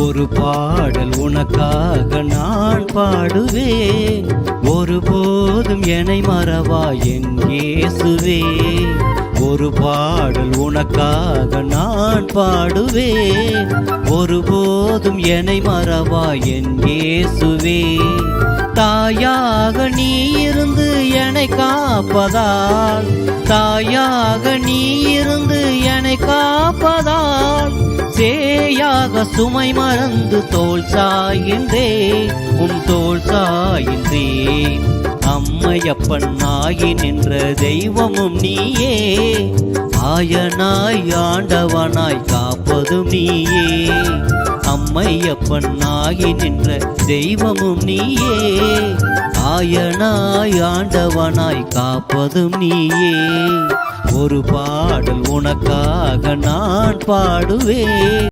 ஒரு பாடல் உனக்காக நான் பாடுவேன். ஒருபோதும் என்னை மறவா என் இயேசுவே. ஒரு பாடல் உனக்காக நான் பாடுவேன். ஒருபோதும் என்னை மறவா என் இயேசுவே. தாயாக நீ இருந்து என்னை காப்பதால் தாயாக நீ இருந்து என்னை காப்பதால் உனக்காக சுமை மறந்து தோல் சாயின்றே உன் தோல் சாயின்றே அம்மையப்பன் நாயி நின்ற தெய்வமும் நீயே ஆயனாய் ஆண்டவனாய் காப்பதும் நீயே. அம்மையப்பன் நாயி நின்ற தெய்வமும் நீயே ஆயனாய் ஆண்டவனாய் காப்பதும் நீயே. ஒரு பாடல் உனக்காக நான் பாடுவேன்.